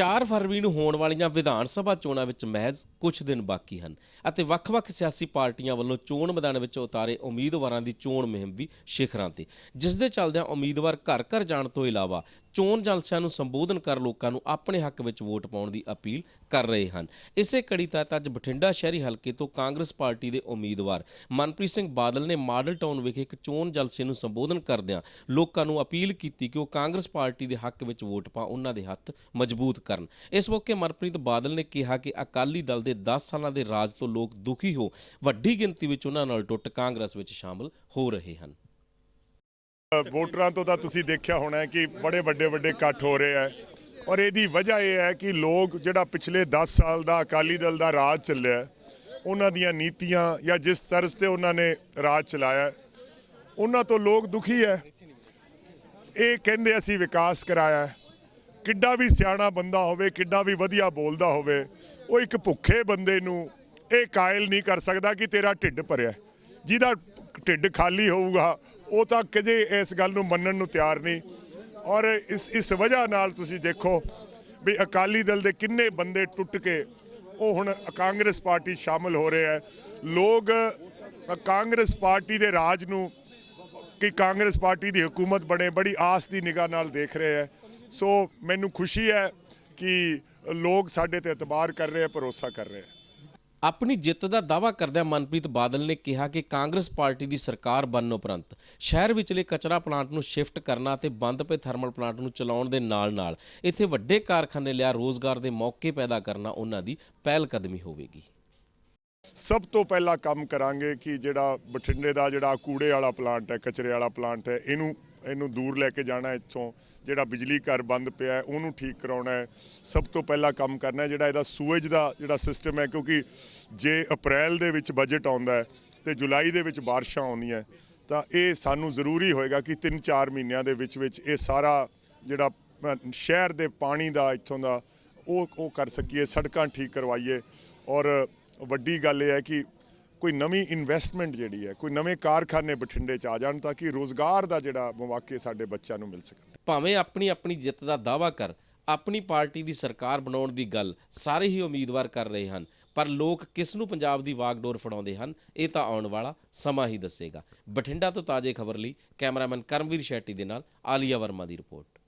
4 ਫਰਵਰੀ ਨੂੰ ਹੋਣ ਵਾਲੀਆਂ ਵਿਧਾਨ ਸਭਾ ਚੋਣਾਂ ਵਿੱਚ ਮਹਿਜ਼ ਕੁਝ ਦਿਨ ਬਾਕੀ ਹਨ ਅਤੇ ਵੱਖ-ਵੱਖ ਸਿਆਸੀ ਪਾਰਟੀਆਂ ਵੱਲੋਂ ਚੋਣ ਮੈਦਾਨ ਵਿੱਚ ਉਤਾਰੇ ਉਮੀਦਵਾਰਾਂ ਦੀ ਚੋਣ ਮੁਹਿੰਮ ਵੀ ਸ਼ਿਖਰਾਂ ਤੇ। ਜਿਸ ਦੇ ਚੱਲਦਿਆਂ ਉਮੀਦਵਾਰ ਘਰ-ਘਰ ਜਾਣ ਤੋਂ ਇਲਾਵਾ ਚੋਣ ਜਲਸਿਆਂ ਨੂੰ ਸੰਬੋਧਨ ਕਰ ਲੋਕਾਂ ਨੂੰ ਆਪਣੇ ਹੱਕ ਵਿੱਚ ਵੋਟ ਪਾਉਣ ਦੀ ਅਪੀਲ ਕਰ ਰਹੇ ਹਨ। ਇਸੇ ਕੜੀ ਤਹਿਤ ਅੱਜ ਬਠਿੰਡਾ ਸ਼ਹਿਰੀ ਹਲਕੇ ਤੋਂ ਕਾਂਗਰਸ ਪਾਰਟੀ ਦੇ ਉਮੀਦਵਾਰ ਮਨਪ੍ਰੀਤ ਸਿੰਘ ਬਾਦਲ ਨੇ ਮਾਡਲ ਟਾਊਨ ਵਿਖੇ ਇੱਕ ਚੋਣ ਜਲਸੇ ਨੂੰ ਸੰਬੋਧਨ ਕਰਦਿਆਂ ਲੋਕਾਂ ਨੂੰ ਅਪੀਲ ਕੀਤੀ ਕਿ ਉਹ ਕਾਂਗਰਸ ਪਾਰਟੀ ਦੇ ਹੱਕ ਵਿੱਚ ਵੋਟ ਪਾ ਉਹਨਾਂ ਦੇ ਹੱਥ ਮਜ਼ਬੂਤ ਕਰਨ। ਇਸ ਮੌਕੇ ਮਨਪ੍ਰੀਤ ਬਾਦਲ ਨੇ ਕਿਹਾ ਕਿ ਅਕਾਲੀ ਦਲ ਦੇ 10 ਸਾਲਾਂ ਦੇ ਰਾਜ ਤੋਂ ਲੋਕ ਦੁਖੀ ਹੋ ਵੱਡੀ ਗਿਣਤੀ ਵਿੱਚ ਉਹਨਾਂ ਨਾਲ ਟੁੱਟ ਕਾਂਗਰਸ ਵਿੱਚ ਸ਼ਾਮਲ ਹੋ ਰਹੇ ਹਨ। ਵੋਟਰਾਂ ਤੋਂ ਤਾਂ ਤੁਸੀਂ ਦੇਖਿਆ ਹੋਣਾ ਕਿ ਬੜੇ ਵੱਡੇ ਵੱਡੇ ਇਕੱਠ ਹੋ ਰਹੇ ਹੈ। ਔਰ ਇਹਦੀ ਵਜ੍ਹਾ ਇਹ ਹੈ ਕਿ ਲੋਕ ਜਿਹੜਾ ਪਿਛਲੇ 10 ਸਾਲ ਦਾ ਅਕਾਲੀ ਦਲ ਦਾ ਰਾਜ ਚੱਲਿਆ ਉਹਨਾਂ ਦੀਆਂ ਨੀਤੀਆਂ ਜਾਂ ਜਿਸ ਤਰਜ਼ ਤੇ ਉਹਨਾਂ ਨੇ ਰਾਜ ਚਲਾਇਆ ਉਹਨਾਂ ਤੋਂ ਲੋਕ ਦੁਖੀ ਹੈ। ਇਹ ਕਹਿੰਦੇ ਅਸੀਂ ਵਿਕਾਸ ਕਰਾਇਆ ਕਿੱਡਾ ਵੀ ਸਿਆਣਾ ਬੰਦਾ ਹੋਵੇ, ਕਿੱਡਾ ਵੀ ਵਧੀਆ ਬੋਲਦਾ ਹੋਵੇ, ਉਹ ਇੱਕ ਭੁੱਖੇ ਬੰਦੇ ਨੂੰ ਇਹ ਕਾਇਲ ਨਹੀਂ ਕਰ ਸਕਦਾ ਕਿ ਤੇਰਾ ਢਿੱਡ ਭਰਿਆ ਜਿਹਦਾ ਢਿੱਡ ਖਾਲੀ ਹੋਊਗਾ ਉਹ ਤਾਂ ਕਦੇ ਇਸ ਗੱਲ ਨੂੰ ਮੰਨਣ ਨੂੰ ਤਿਆਰ ਨਹੀਂ। ਔਰ ਇਸ ਇਸ ਵਜ੍ਹਾ ਨਾਲ ਤੁਸੀਂ ਦੇਖੋ ਵੀ ਅਕਾਲੀ ਦਲ ਦੇ ਕਿੰਨੇ ਬੰਦੇ ਟੁੱਟ ਕੇ ਉਹ ਹੁਣ ਕਾਂਗਰਸ ਪਾਰਟੀ ਸ਼ਾਮਲ ਹੋ ਰਹੇ ਹੈ। ਲੋਕ ਕਾਂਗਰਸ ਪਾਰਟੀ ਦੇ ਰਾਜ ਨੂੰ ਕਿ ਕਾਂਗਰਸ ਪਾਰਟੀ ਦੀ ਹਕੂਮਤ ਬਣੇ, ਬੜੀ ਆਸ ਦੀ ਨਿਗਾਹ ਨਾਲ ਦੇਖ ਰਹੇ ਹੈ। ਸੋ ਮੈਨੂੰ ਖੁਸ਼ੀ ਹੈ ਕਿ ਲੋਕ ਸਾਡੇ ਤੇ ਇਤਬਾਰ ਕਰ ਰਹੇ ਹੈ, ਭਰੋਸਾ ਕਰ ਰਹੇ ਹੈ। ਆਪਣੀ ਜਿੱਤ ਦਾ ਦਾਅਵਾ ਕਰਦਿਆਂ ਮਨਪ੍ਰੀਤ ਬਾਦਲ ਨੇ ਕਿਹਾ ਕਿ ਕਾਂਗਰਸ ਪਾਰਟੀ ਦੀ ਸਰਕਾਰ ਬਣਨ ਉਪਰੰਤ ਸ਼ਹਿਰ ਵਿਚਲੇ ਕਚਰਾ ਪਲਾਂਟ ਨੂੰ ਸ਼ਿਫਟ ਕਰਨਾ ਅਤੇ ਬੰਦ ਪਏ ਥਰਮਲ ਪਲਾਂਟ ਨੂੰ ਚਲਾਉਣ ਦੇ ਨਾਲ-ਨਾਲ ਇੱਥੇ ਵੱਡੇ ਕਾਰਖਾਨੇ ਲਿਆ ਰੋਜ਼ਗਾਰ ਦੇ ਮੌਕੇ ਪੈਦਾ ਕਰਨਾ ਉਹਨਾਂ ਦੀ ਪਹਿਲ ਕਦਮੀ ਹੋਵੇਗੀ। ਸਭ ਤੋਂ ਪਹਿਲਾਂ ਕੰਮ ਕਰਾਂਗੇ ਕਿ ਜਿਹੜਾ ਬਠਿੰਡੇ ਦਾ ਜਿਹੜਾ ਕੂੜੇ ਵਾਲਾ ਪਲਾਂਟ ਹੈ, ਕਚਰੇ ਵਾਲਾ ਪਲਾਂਟ ਹੈ, ਇਹਨੂੰ ਇਹਨੂੰ ਦੂਰ ਲੈ ਕੇ ਜਾਣਾ ਇੱਥੋਂ, ਜਿਹੜਾ ਬਿਜਲੀ ਘਰ ਬੰਦ ਪਿਆ ਹੈ, ਉਹਨੂੰ ਠੀਕ ਕਰਾਉਣਾ ਹੈ। ਸਭ ਤੋਂ ਪਹਿਲਾਂ ਕੰਮ ਕਰਨਾ ਹੈ, ਜਿਹੜਾ ਇਹਦਾ ਸੂਏਜ ਦਾ ਜਿਹੜਾ ਸਿਸਟਮ ਹੈ, ਕਿਉਂਕਿ ਜੇ ਅਪ੍ਰੈਲ ਦੇ ਵਿੱਚ ਬਜਟ ਆਉਂਦਾ ਹੈ ਤੇ ਜੁਲਾਈ ਦੇ ਵਿੱਚ ਬਾਰਿਸ਼ਾਂ ਆਉਂਦੀਆਂ ਤਾਂ ਇਹ ਸਾਨੂੰ ਜ਼ਰੂਰੀ ਹੋਏਗਾ ਕਿ 3-4 ਮਹੀਨਿਆਂ ਦੇ ਵਿੱਚ ਵਿੱਚ ਇਹ ਸਾਰਾ ਜਿਹੜਾ ਸ਼ਹਿਰ ਦੇ ਪਾਣੀ ਦਾ ਇੱਥੋਂ ਦਾ ਉਹ ਉਹ ਕਰ ਸਕੀਏ, ਸੜਕਾਂ ਠੀਕ ਕਰਵਾਈਏ। ਔਰ ਵੱਡੀ ਗੱਲ ਇਹ ਹੈ ਕਿ ਕੋਈ ਨਵੀਂ ਇਨਵੈਸਟਮੈਂਟ ਜਿਹੜੀ ਹੈ, ਕੋਈ ਨਵੇਂ ਕਾਰਖਾਨੇ ਬਠਿੰਡੇ 'ਚ ਆ ਜਾਣ ਤਾਂ ਕਿ ਰੋਜ਼ਗਾਰ ਦਾ ਜਿਹੜਾ ਮੌਕੇ ਸਾਡੇ ਬੱਚਿਆਂ ਨੂੰ ਮਿਲ ਸਕਣ। ਭਾਵੇਂ ਆਪਣੀ ਆਪਣੀ ਜਿੱਤ ਦਾ ਦਾਅਵਾ ਕਰ, ਆਪਣੀ ਪਾਰਟੀ ਦੀ ਸਰਕਾਰ ਬਣਾਉਣ ਦੀ ਗੱਲ ਸਾਰੇ ਹੀ ਉਮੀਦਵਾਰ ਕਰ ਰਹੇ ਹਨ, ਪਰ ਲੋਕ ਕਿਸ ਨੂੰ ਪੰਜਾਬ ਦੀ ਵਾਗਡੋਰ ਫੜਾਉਂਦੇ ਹਨ, ਇਹ ਤਾਂ ਆਉਣ ਵਾਲਾ ਸਮਾਂ ਹੀ ਦੱਸੇਗਾ। ਬਠਿੰਡਾ ਤੋਂ ਤਾਜ਼ੇ ਖਬਰ ਲਈ ਕੈਮਰਾਮੈਨ ਕਰਮਵੀਰ ਸ਼ੈਟੀ ਦੇ ਨਾਲ ਆਲੀਆ ਵਰਮਾ ਦੀ ਰਿਪੋਰਟ।